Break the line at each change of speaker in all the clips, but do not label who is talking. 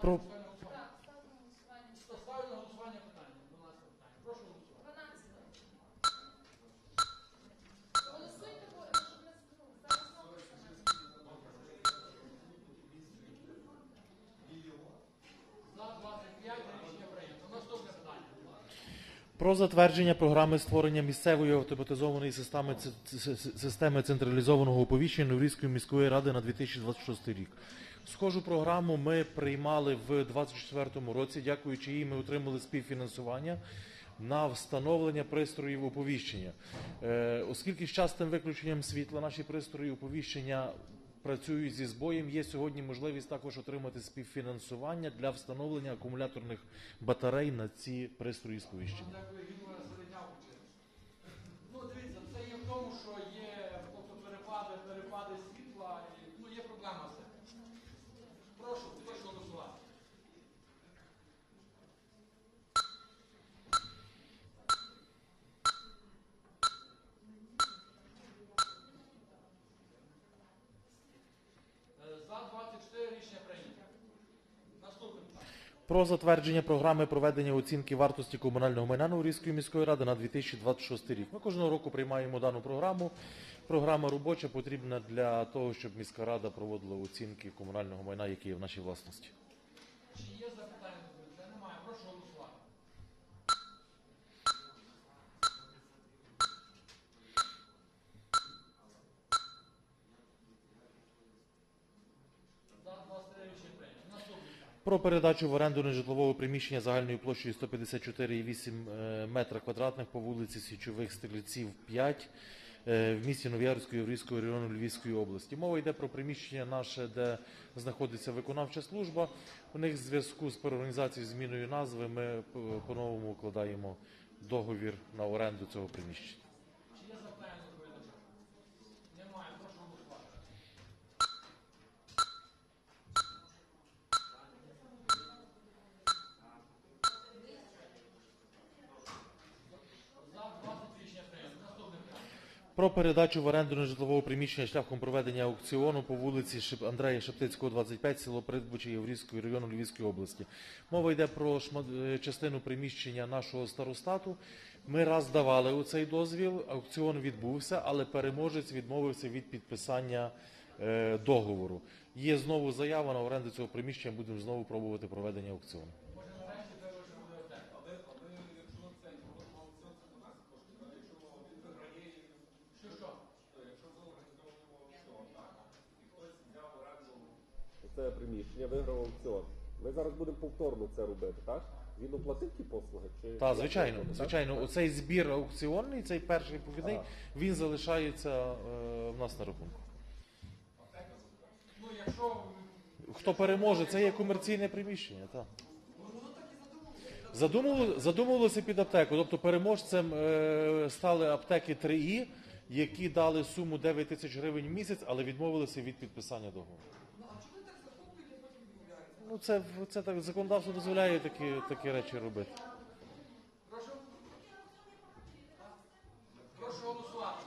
Про.
Ставлю на голосування питання. 12 питання. Прошу голосувати.
12. Голосуйте, бо щоб не зараз знову
За 25 рішення прийнято. Наступне питання.
Про затвердження програми створення місцевої автоматизованої системи, системи централізованого оповіщення Новрізької міської ради на 2026 рік. Схожу програму ми приймали в 2024 році. Дякуючи їй, ми отримали співфінансування на встановлення пристроїв оповіщення. Е, оскільки з частим виключенням світла наші пристрої оповіщення працюють зі збоєм, є сьогодні можливість також отримати співфінансування для встановлення акумуляторних батарей на ці пристрої сповіщення.
Ну, дивіться, це є в тому, що є тобто, перепади, перепади світла, і, ну, є проблема з цим. Прошу, прошу голосувати. Е, За 24 рішення прийнято. Наступне питання.
Про затвердження програми проведення оцінки вартості комунального майна Новорізької міської ради на 2026 рік. Ми кожного року приймаємо дану програму. Програма робоча потрібна для того, щоб міська рада проводила оцінки комунального майна, які є в нашій власності.
Чи є запитання до мене? Це немає. Прошу голосувати. За 23 рішення прийнято. Наступне питання.
Про передачу в оренду нежитлового приміщення загальною площею 154,8 е, метра квадратних по вулиці Січових Стрільців 5 е, в місті Новоярської Єврейського району Львівської області. Мова йде про приміщення наше, де знаходиться виконавча служба. У них в зв'язку з переорганізацією зміною назви ми е, по-новому укладаємо договір на оренду цього приміщення.
Чи є запитання до доповідача? Немає. Прошу голосувати. За 20 рішення прийнято. Наступне питання.
Про передачу в оренду нежитлового приміщення шляхом проведення аукціону по вулиці Андрея Шептицького, 25, село Придбуче Єврійського району Львівської області. Мова йде про е, частину приміщення нашого старостату. Ми раз давали у цей дозвіл, аукціон відбувся, але переможець відмовився від підписання е, договору. Є знову заява на оренду цього приміщення. Будемо знову пробувати проведення аукціону.
Це приміщення, виграв аукціон. Ми зараз будемо повторно це робити, так? Він оплатив ті послуги? Чи
Так, звичайно, звичайно, оцей збір аукціонний, цей перший повідний, він залишається е, в нас на рахунку.
Ну, якщо
Хто переможе, це є комерційне приміщення. Так. Задумувало, задумувалося під аптеку. Тобто переможцем е, стали аптеки 3І, які дали суму 9 тисяч гривень в місяць, але відмовилися від підписання договору. Ну, це, це так законодавство дозволяє такі, такі речі робити.
Прошу. Прошу голосувати.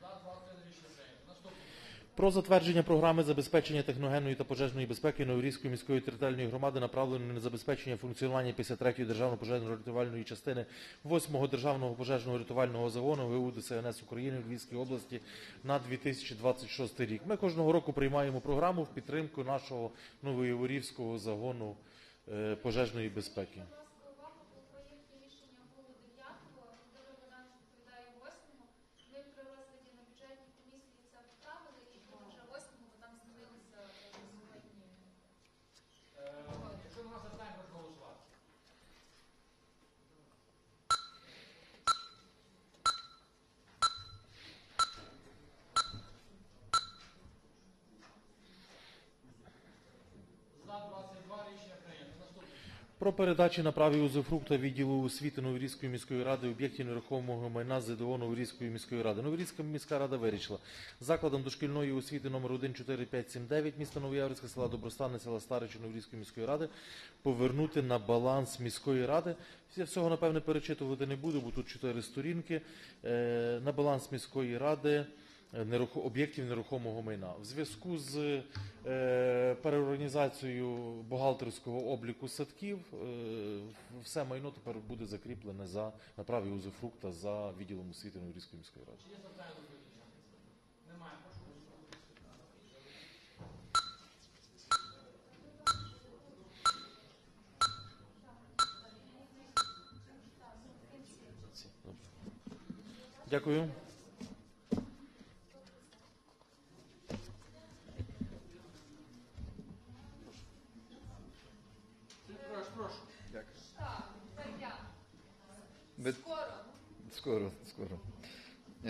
За 21 рішення прийнято. Наступне.
Про затвердження програми забезпечення техногенної та пожежної безпеки Новорізької міської територіальної громади, направленої на забезпечення функціонування 53-ї державної пожежно-рятувальної частини 8-го державного пожежного рятувального загону ГУ ДСНС України в Львівській області на 2026 рік. Ми кожного року приймаємо програму в підтримку нашого новоєворівського загону е, пожежної безпеки.
Будь ласка, увагу по проєкті рішення було 9-го, Володимир Богданович відповідає 8-го. Ми при розгляді на бюджетній комісії це поправили і буде вже 8-го, бо там змінилися е, сьогодні.
Е, Якщо нема запитань, прошу голосувати. За 22 рішення прийнято. Наступне.
Про передачі на праві узефрукта відділу освіти Новорізької міської ради об'єктів нерухомого майна ЗДО Новорізької міської ради. Новорізька міська рада вирішила закладом дошкільної освіти номер 14579 міста Новояврська, села Добростани, села Старичі Новорізької міської ради повернути на баланс міської ради. Я всього, напевне, перечитувати не буду, бо тут чотири сторінки. Е, На баланс міської ради об'єктів нерухомого майна. В зв'язку з е, переорганізацією бухгалтерського обліку садків е, все майно тепер буде закріплене за на праві узефрукта за відділом освіти Новорізької міської ради.
Немає.
Дякую.
Прошу, прошу.
Так, це я.
Ви-
Скоро.
Скоро, скоро. Е,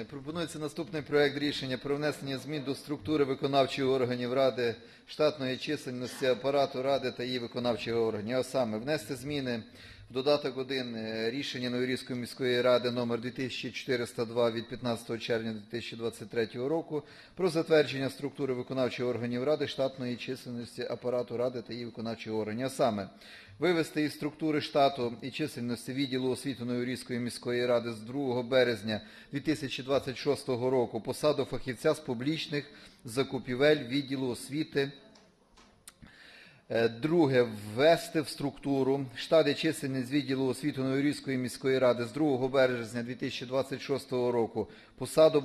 Пропонується наступний проект рішення про внесення змін до структури виконавчих органів Ради, штатної чисельності апарату Ради та її виконавчих органів. А саме внести зміни в додаток 1 е, рішення Новорізької міської ради номер 2402 від 15 червня 2023 року про затвердження структури виконавчих органів Ради, штатної чисельності апарату Ради та її виконавчих органів. А саме вивести із структури штату і чисельності відділу освіти Новорізької міської ради з 2 березня 2026 року посаду фахівця з публічних закупівель відділу освіти. Е, Друге, ввести в структуру штат і чисельність відділу освіти Новорізької міської ради з 2 березня 2026 року посаду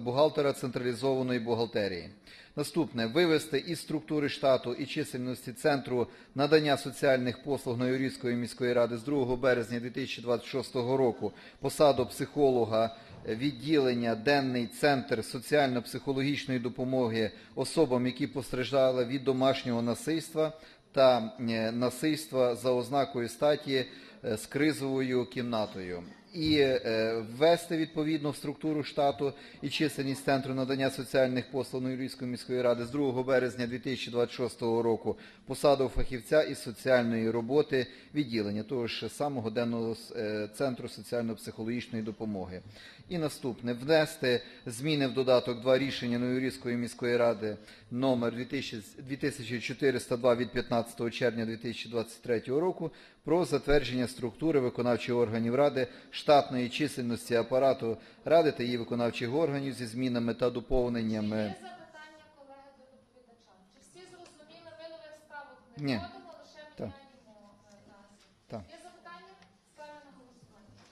бухгалтера, централізованої бухгалтерії. Наступне вивести із структури штату і чисельності центру надання соціальних послуг Новорізької міської ради з 2 березня 2026 року посаду психолога відділення Денний центр соціально-психологічної допомоги особам, які постраждали від домашнього насильства та е, насильства за ознакою статі е, з кризовою кімнатою. І е, ввести відповідно в структуру штату і чисельність центру надання соціальних послуг Новорізької міської ради з 2 березня 2026 року посаду фахівця із соціальної роботи відділення того ж самого денного е, центру соціально-психологічної допомоги. І наступне внести зміни в додаток 2 рішення Новорізької міської ради номер 2000 2402 від 15 червня 2023 року про затвердження структури виконавчих органів ради, штатної чисельності апарату ради та її виконавчих органів зі змінами та доповненнями.
Є запитання колеги до доповідача. Чи всі зрозуміли, ми нових ставок не
Ні.
вводимо, лише
Так.
міняємо е, назви.
Так.
Є запитання? Ставлю на голосування.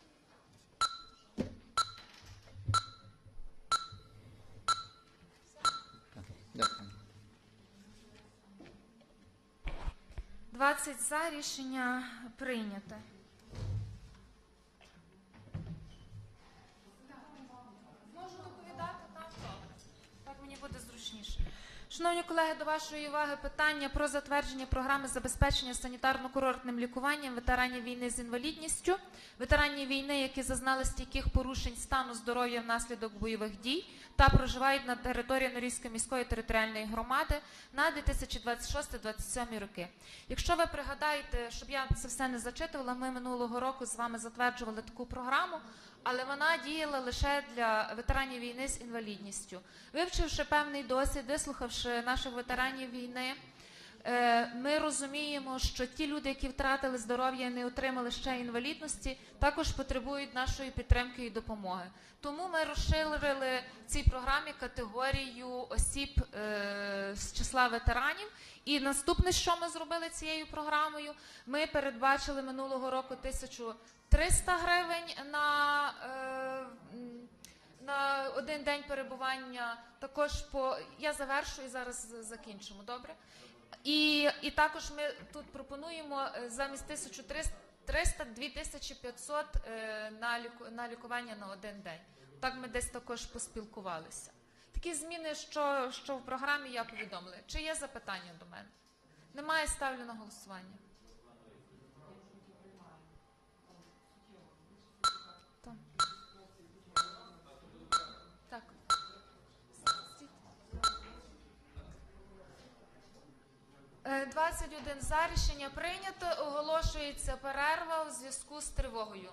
Дякую.
20 за рішення прийнято. Шановні колеги, до вашої уваги питання про затвердження програми забезпечення санітарно-курортним лікуванням ветеранів війни з інвалідністю, ветеранів війни, які зазнали стійких порушень стану здоров'я внаслідок бойових дій та проживають на території Норізької міської територіальної громади на 2026-2027 роки. Якщо ви пригадаєте, щоб я це все не зачитувала, ми минулого року з вами затверджували таку програму, але вона діяла лише для ветеранів війни з інвалідністю. Вивчивши певний досвід, вислухавши наших ветеранів війни, ми розуміємо, що ті люди, які втратили здоров'я і не отримали ще інвалідності, також потребують нашої підтримки і допомоги. Тому ми розширили в цій програмі категорію осіб е, з числа ветеранів. І наступне, що ми зробили цією програмою, ми передбачили минулого року 1300 гривень на, е, на один день перебування. Також по я завершую зараз закінчимо. Добре. І, і також ми тут пропонуємо е, замість 1300 300 2500 е, на, ліку, на лікування на один день. Так ми десь також поспілкувалися. Такі зміни, що, що в програмі я повідомила. Чи є запитання до мене? Немає, ставлю на голосування. 21 за рішення прийнято. Оголошується перерва у зв'язку з тривогою.